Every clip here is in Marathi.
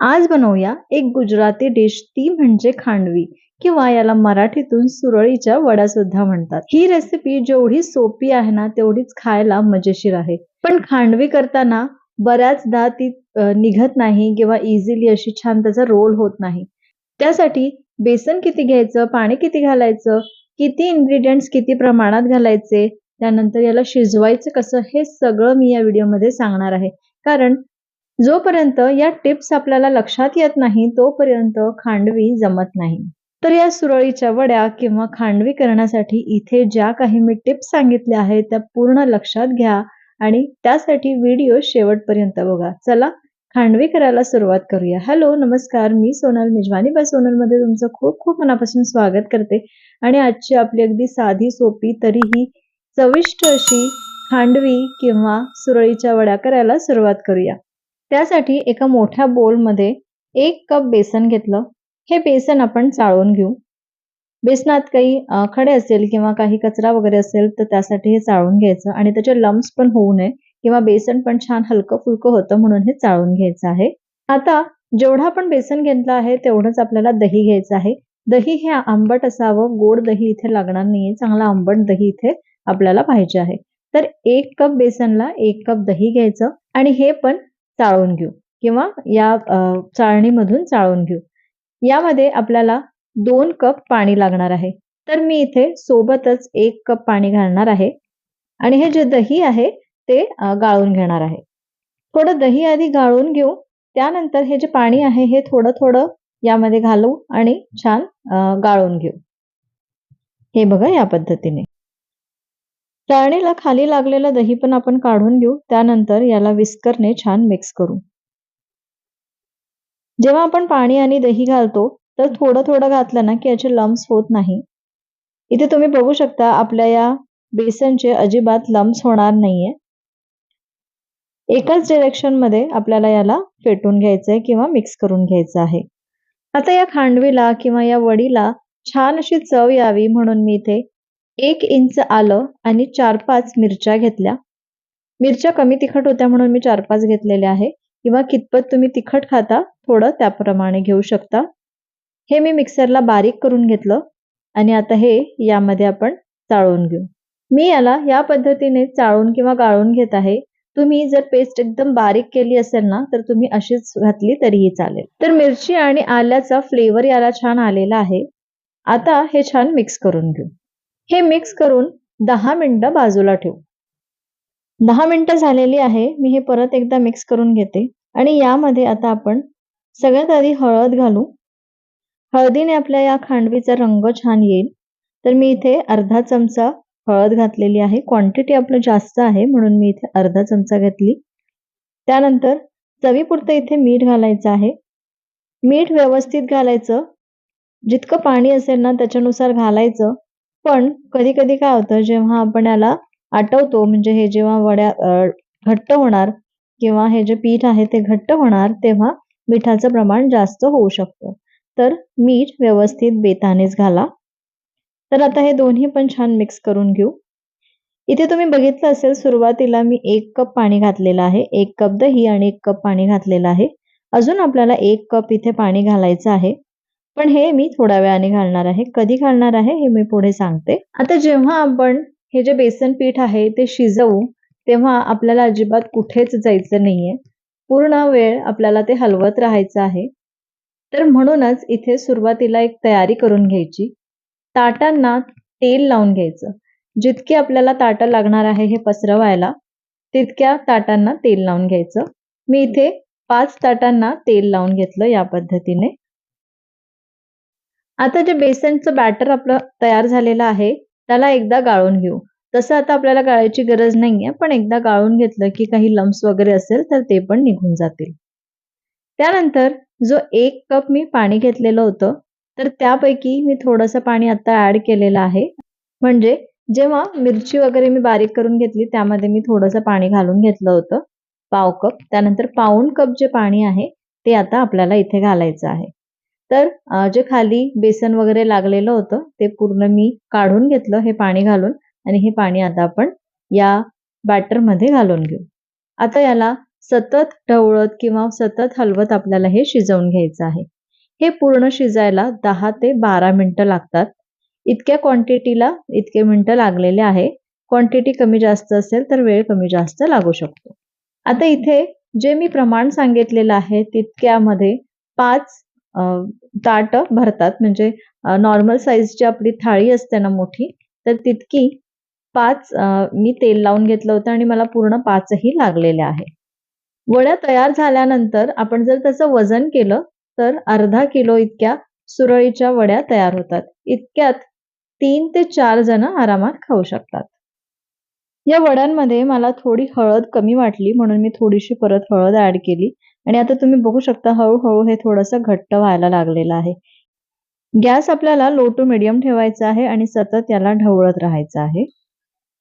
आज बनवूया एक गुजराती डिश ती म्हणजे खांडवी किंवा याला मराठीतून सुरळीच्या वड्या सुद्धा म्हणतात. ही रेसिपी जेवढी सोपी आहे ना तेवढीच खायला मजेशीर आहे. पण खांडवी करताना बऱ्याचदा ती निघत नाही किंवा इझिली अशी छान त्याचा रोल होत नाही. त्यासाठी बेसन किती घ्यायचं पाणी किती घालायचं किती इन्ग्रेडियंट्स किती प्रमाणात घालायचे त्यानंतर याला शिजवायचं कसं हे सगळं मी या व्हिडिओमध्ये सांगणार आहे. कारण जोपर्यंत या टिप्स आपल्याला लक्षात येत नाही तोपर्यंत खांडवी जमत नाही. तर या सुरळीच्या वड्या किंवा खांडवी करण्यासाठी इथे ज्या काही मी टिप्स सांगितल्या आहेत त्या पूर्ण लक्षात घ्या आणि त्यासाठी व्हिडिओ शेवटपर्यंत बघा. चला खांडवी करायला सुरुवात करूया. हॅलो नमस्कार. मी सोनल मेजवानी. बाय सोनलमध्ये तुमचं खूप खूप मनापासून स्वागत करते. आणि आजची आपली अगदी साधी सोपी तरीही चविष्ट अशी खांडवी किंवा सुरळीच्या वड्या करायला सुरुवात करूया. त्यासाठी एका मोठ्या बोलमध्ये एक कप बेसन घेतलं. हे बेसन आपण चाळून घेऊ. बेसनात काही खडे असेल किंवा काही कचरा वगैरे असेल तर त्यासाठी हे चाळून घ्यायचं आणि त्याचे लम्स पण होऊ नये किंवा बेसन पण छान हलकं फुलकं होतं म्हणून हे चाळून घ्यायचं आहे. आता जेवढा आपण बेसन घेतलं आहे तेवढंच आपल्याला दही घ्यायचं आहे. दही हे आंबट असावं. गोड दही इथे लागणार नाहीये. चांगला आंबट दही इथे आपल्याला पाहिजे आहे. तर एक कप बेसनला एक कप दही घ्यायचं आणि हे पण चाळून घेऊ किंवा या चाळणीमधून चाळून घेऊ. यामध्ये आपल्याला दोन कप पाणी लागणार आहे. तर मी इथे सोबतच एक कप पाणी घालणार आहे. आणि हे जे दही आहे ते गाळून घेणार आहे. थोडं दही आधी गाळून घेऊ. त्यानंतर हे जे पाणी आहे हे थोडं थोडं यामध्ये घालू आणि छान गाळून घेऊ. हे बघा या पद्धतीने. चाळणीला खाली लागलेलं दही पण आपण काढून घेऊ. त्यानंतर याला विस्करने छान मिक्स करू. जेव्हा आपण पाणी आणि दही घालतो तर थोडं थोडं घातलं ना की याचे लम्स होत नाही. इथे तुम्ही बघू शकता आपल्या या बेसनचे अजिबात लम्स होणार नाहीये. एकाच डिरेक्शनमध्ये आपल्याला याला फेटून आहे किंवा मिक्स करून घ्यायचं आहे. आता या खांडवीला किंवा या वडीला छान अशी चव यावी म्हणून मी इथे एक इंच आलं आणि चार पाच मिरच्या घेतल्या. मिरच्या कमी तिखट होत्या म्हणून मी चार पाच घेतलेल्या आहे. किंवा कितपत तुम्ही तिखट खाता थोडं त्याप्रमाणे घेऊ शकता. हे मी मिक्सरला बारीक करून घेतलं आणि आता हे यामध्ये आपण चाळून घेऊ. मी याला या पद्धतीने चाळून किंवा गाळून घेत आहे. तुम्ही जर पेस्ट एकदम बारीक केली असेल ना तर तुम्ही अशीच घातली तरीही चालेल. तर मिरची आणि आल्याचा फ्लेवर याला छान आलेला आहे. आता हे छान मिक्स करून घेऊ. हे मिक्स करून दहा मिनटं बाजूला ठेवू. दहा मिनिटं झालेली आहे मी हे परत एकदा मिक्स करून घेते. आणि यामध्ये आता आपण सगळ्यात आधी हळद घालू. हळदीने आपल्या या खांडवीचा रंग छान येईल. तर मी इथे अर्धा चमचा हळद घातलेली आहे. क्वांटिटी आपलं जास्त आहे म्हणून मी इथे अर्धा चमचा घेतली. त्यानंतर चवीपुरतं इथे मीठ घालायचं आहे. मीठ व्यवस्थित घालायचं. जितकं पाणी असेल ना त्याच्यानुसार घालायचं. पण कधी कधी काय होतं जेव्हा आपण याला आटवतो म्हणजे हे जेव्हा वड्या घट्ट होणार किंवा हे जे पीठ आहे ते घट्ट होणार तेव्हा मिठाचं प्रमाण जास्त होऊ शकतं. तर मीठ व्यवस्थित बेतानेच घाला. तर आता हे दोन्ही पण छान मिक्स करून घेऊ. इथे तुम्ही बघितलं असेल सुरुवातीला मी एक कप पाणी घातलेलं आहे. एक कप दही आणि एक कप पाणी घातलेलं आहे. अजून आपल्याला एक कप इथे पाणी घालायचं आहे. पण हे मी थोड्या वेळाने घालणार आहे. कधी घालणार आहे हे मी पुढे सांगते. आता जेव्हा आपण हे जे बेसन पीठ आहे ते शिजवू तेव्हा आपल्याला अजिबात कुठेच जायचं नाहीये. पूर्ण वेळ आपल्याला ते हलवत राहायचं आहे. तर म्हणूनच इथे सुरुवातीला एक तयारी करून घ्यायची. ताटांना तेल लावून घ्यायचं. जितके आपल्याला ताटं लागणार आहे हे पसरवायला तितक्या ताटांना तेल लावून घ्यायचं. मी इथे पाच ताटांना तेल लावून घेतलं या पद्धतीने. आता जे बेसनचं बॅटर आपलं तयार झालेलं आहे त्याला एकदा गाळून घेऊ. तसं आता आपल्याला गाळायची गरज नाहीये पण एकदा गाळून घेतलं की काही लम्स वगैरे असेल तर ते पण निघून जातील. त्यानंतर जो एक कप मी पाणी घेतलेलं होतं तर त्यापैकी मी थोडंसं पाणी आता ऍड केलेलं आहे. म्हणजे जेव्हा मिरची वगैरे मी बारीक करून घेतली त्यामध्ये मी थोडंसं पाणी घालून घेतलं होतं पाव कप त्यानंतर पाऊण कप जे पाणी आहे ते आता आपल्याला इथे घालायचं आहे. तर जे खाली बेसन वगैरे लागलेलं होतं ते पूर्ण मी काढून घेतलं हे पाणी घालून. आणि हे पाणी आता आपण या बॅटरमध्ये घालून घेऊ. आता याला सतत ढवळत किंवा सतत हलवत आपल्याला हे शिजवून घ्यायचं आहे. हे पूर्ण शिजायला दहा ते बारा मिनिटं लागतात. इतक्या क्वांटिटीला इतके मिनिटं लागलेले आहे. क्वांटिटी कमी जास्त असेल तर वेळ कमी जास्त लागू शकतो. आता इथे जे मी प्रमाण सांगितलेलं आहे तितक्यामध्ये पाच ताट भरतात. म्हणजे नॉर्मल साईजची आपली थाळी असते ना मोठी तर तितकी पाच मी तेल लावून घेतलं होतं आणि मला पूर्ण पाचही लागलेले आहे. वड्या तयार झाल्यानंतर आपण जर त्याचं वजन केलं तर अर्धा किलो इतक्या सुरळीच्या वड्या तयार होतात. इतक्यात तीन ते चार जण आरामात खाऊ शकतात. या वड्यांमध्ये मला थोडी हळद कमी वाटली म्हणून मी थोडीशी परत हळद ऍड केली. आणि आता तुम्ही बघू शकता हळूहळू हे थोडंसं घट्ट व्हायला लागलेलं आहे. गॅस आपल्याला लो टू मिडियम ठेवायचा आहे आणि सतत याला ढवळत राहायचं आहे.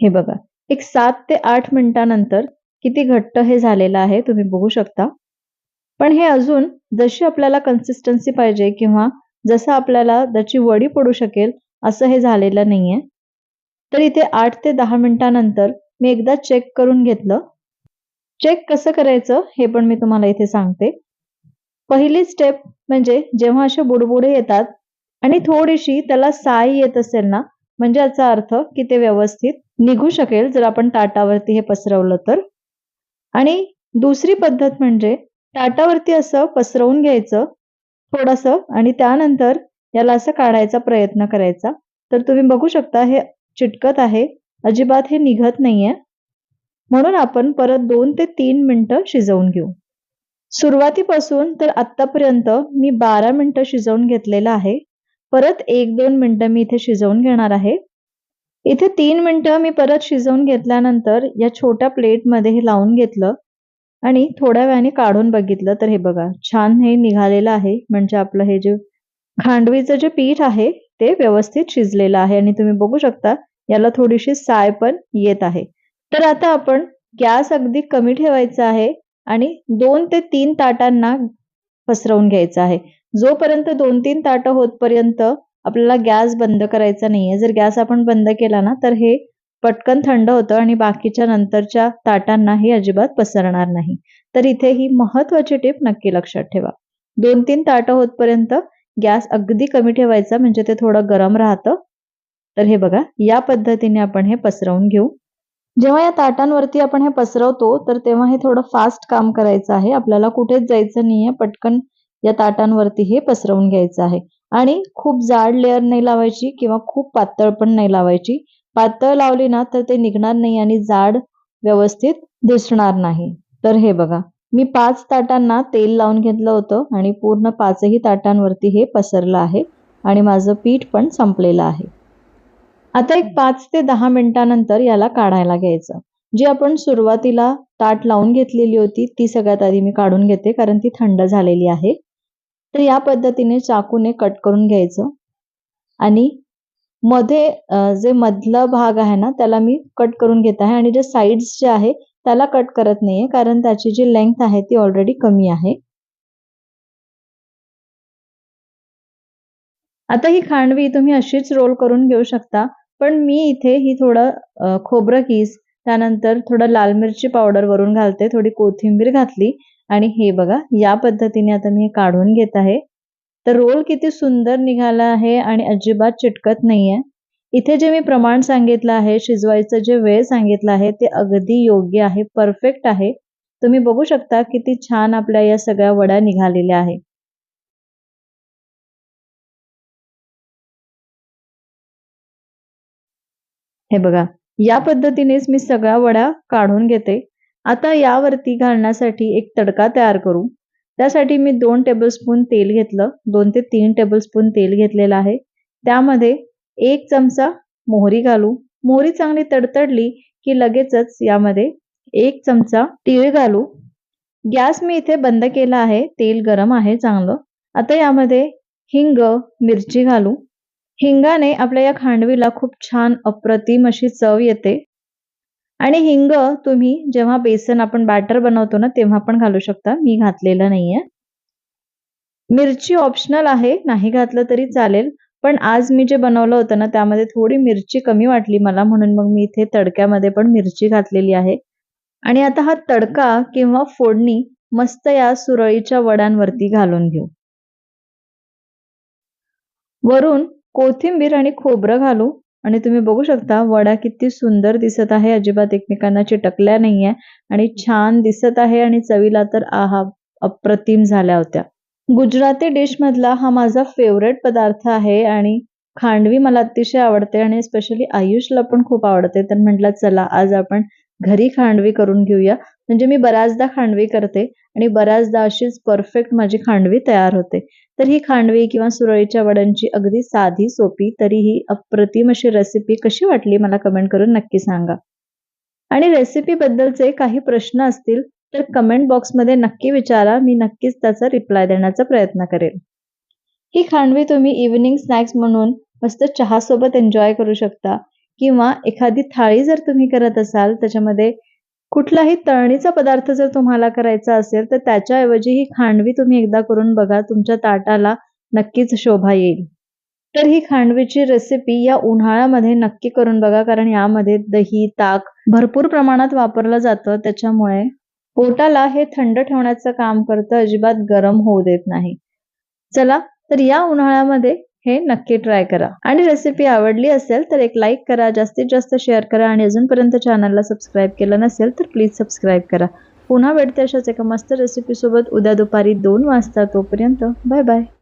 हे बघा एक सात ते आठ मिनिटानंतर किती घट्ट हे झालेलं आहे तुम्ही बघू शकता. पण हे अजून जशी आपल्याला कन्सिस्टन्सी पाहिजे किंवा जसं आपल्याला त्याची वडी पडू शकेल असं हे झालेलं नाहीये. तर इथे आठ ते दहा मिनिटानंतर मी एकदा चेक करून घेतलं. चेक कसं करायचं हे पण मी तुम्हाला इथे सांगते. पहिली स्टेप म्हणजे जेव्हा असे बुडबुडे येतात आणि थोडीशी त्याला साय येत असेल ना म्हणजे याचा अर्थ की ते व्यवस्थित निघू शकेल जर आपण ताटावरती हे पसरवलं तर. आणि दुसरी पद्धत म्हणजे ताटावरती असं पसरवून घ्यायचं थोडस आणि त्यानंतर याला असं काढायचा प्रयत्न करायचा. तर तुम्ही बघू शकता हे चिटकत आहे. अजिबात हे निघत नाहीये. म्हणून आपण परत दोन ते तीन मिनिटं शिजवून घेऊ. सुरुवातीपासून तर आतापर्यंत मी बारा मिनटं शिजवून घेतलेलं आहे. परत एक दोन मिनिटं मी इथे शिजवून घेणार आहे. इथे तीन मिनिटं मी परत शिजवून घेतल्यानंतर या छोट्या प्लेटमध्ये हे लावून घेतलं आणि थोड्या वेळाने काढून बघितलं तर हे बघा छान हे निघालेलं आहे. म्हणजे आपलं हे जे खांडवीचं जे पीठ आहे ते व्यवस्थित शिजलेलं आहे आणि तुम्ही बघू शकता याला थोडीशी साय पण येत आहे. तर आता आपण गॅस अगदी कमी ठेवायचा आहे आणि दोन ते तीन ताटांना पसरवून घ्यायचं आहे. जोपर्यंत दोन तीन ताटं होतपर्यंत आपल्याला गॅस बंद करायचा नाहीये. जर गॅस आपण बंद केला ना तर हे पटकन थंड होतं आणि बाकीच्या नंतरच्या ताटांना हे अजिबात पसरणार नाही. तर इथे ही महत्वाची टीप नक्की लक्षात ठेवा. दोन तीन ताटं होतपर्यंत गॅस अगदी कमी ठेवायचा म्हणजे ते थोडं गरम राहतं. तर हे बघा या पद्धतीने आपण हे पसरवून घेऊ. जेव्हा या ताटांवरती आपण हे पसरवतो तर तेव्हा हे थोडं फास्ट काम करायचं आहे. आपल्याला कुठेच जायचं नाहीये. पटकन या ताटांवरती हे पसरवून घ्यायचं आहे. आणि खूप जाड लेअर नाही लावायची किंवा खूप पातळ पण नाही लावायची. पातळ लावली ना तर ते निघणार नाही आणि जाड व्यवस्थित दिसणार नाही. तर हे बघा. मी पाच ताटांना तेल लावून घेतलं होतं आणि पूर्ण पाचही ताटांवरती हे पसरलं आहे आणि माझं पीठ पण संपलेलं आहे. आता एक पाच ते दहा मिनिटानंतर याला काढायला घ्यायचं. जी आपण सुरुवातीला ताट लावून घेतलेली होती ती सगळ्यात आधी मी काढून घेते कारण ती थंड झालेली आहे. तर या पद्धतीने चाकूने कट करून घ्यायचं. आणि मध्ये जे मधला भाग आहे ना त्याला मी कट करून घेत आहे. आणि जे साईड्स जे आहे त्याला कट करत नाहीये कारण त्याची जी लेंथ आहे ती ऑलरेडी कमी आहे. आता ही खांडवी तुम्ही अशीच रोल करून घेऊ शकता. पण मी इथे ही थोडं खोबरं किस त्यानंतर थोडं लाल मिरची पावडर वरून घालते थोडी कोथिंबीर घातली. आणि हे बघा या पद्धतीने आता मी हे काढून घेत आहे. तर रोल किती सुंदर निघाला आहे आणि अजिबात चिटकत नाहीये. इथे जे मी प्रमाण सांगितलं आहे शिजवायचं जे वेळ सांगितलं आहे ते अगदी योग्य आहे परफेक्ट आहे. तुम्ही बघू शकता किती छान आपल्या या सगळ्या वड्या निघालेल्या आहे. हे बघा या पद्धतीनेच मी सगळ्या वड्या काढून घेते. आता यावरती घालण्यासाठी एक तडका तयार करू. त्यासाठी मी दोन टेबलस्पून तेल घेतलं. दोन ते तीन टेबलस्पून तेल घेतलेलं आहे. त्यामध्ये एक चमचा मोहरी घालू. मोहरी चांगली तडतडली की लगेचच यामध्ये एक चमचा तीळ घालू. गॅस मी इथे बंद केला आहे. तेल गरम आहे चांगलं. आता यामध्ये हिंग मिरची घालू. हिंगाने आपल्या या खांडवीला खूप छान अप्रतिम अशी चव येते. आणि हिंग तुम्ही जेव्हा बेसन आपण बॅटर बनवतो ना तेव्हा पण घालू शकता. मी घातलेलं नाहीये. मिरची ऑप्शनल आहे. नाही घातलं तरी चालेल. पण आज मी जे बनवलं होतं ना त्यामध्ये थोडी मिरची कमी वाटली मला म्हणून मग मी इथे तडक्यामध्ये पण मिरची घातलेली आहे. आणि आता हा तडका किंवा फोडणी मस्त या सुरळीच्या वड्यांवरती घालून घेऊ. वरून कोथिंबीर आणि खोबरं घालू. आणि तुम्ही बघू शकता वडा किती सुंदर दिसत आहे. अजिबात एकमेकांना चिटकल्या नाहीये. आणि छान दिसत आहे आणि चवीला तर आहा अप्रतिम झाल्या होत्या. गुजराती डिश मधला हा माझा फेवरेट पदार्थ आहे आणि खांडवी मला अतिशय आवडते आणि स्पेशली आयुषला पण खूप आवडते. तर म्हटलं चला आज आपण घरी खांडवी करून घेऊया. म्हणजे मी बऱ्याचदा खांडवी करते आणि बऱ्याचदा अशीच परफेक्ट माझी खांडवी तयार होते. तर ही खांडवी किंवा सुरळीच्या वड्यांची अगदी साधी सोपी तरीही अप्रतिम अशी रेसिपी कशी वाटली मला कमेंट करून नक्की सांगा. आणि रेसिपी बद्दलचे काही प्रश्न असतील तर कमेंट बॉक्समध्ये नक्की विचारा मी नक्कीच त्याचा रिप्लाय देण्याचा प्रयत्न करेल. ही खांडवी तुम्ही इव्हिनिंग स्नॅक्स म्हणून मस्त चहासोबत एन्जॉय करू शकता किंवा एखादी थाळी जर तुम्ही करत असाल त्याच्यामध्ये कुठलाही तळणीचा पदार्थ जर तुम्हाला करायचा असेल तर त्याच्याऐवजी ही खांडवी तुम्ही एकदा करून बघा तुमच्या ताटाला नक्कीच शोभा येईल. तर ही खांडवीची रेसिपी या उन्हाळ्यामध्ये नक्की करून बघा कारण यामध्ये दही ताक भरपूर प्रमाणात वापरलं जातं. त्याच्यामुळे पोटाला हे थंड ठेवण्याचं काम करतं अजिबात गरम होऊ देत नाही. चला तर या उन्हाळ्यामध्ये हे नक्की ट्राय करा. आणि रेसिपी आवडली असेल तर एक लाईक करा जास्तीत जास्त शेअर करा आणि अजूनपर्यंत चॅनलला सबस्क्राईब केलं नसेल तर प्लीज सबस्क्राईब करा. पुन्हा भेटते अशाच एका मस्त रेसिपीसोबत उद्या दुपारी दोन वाजता तोपर्यंत बाय बाय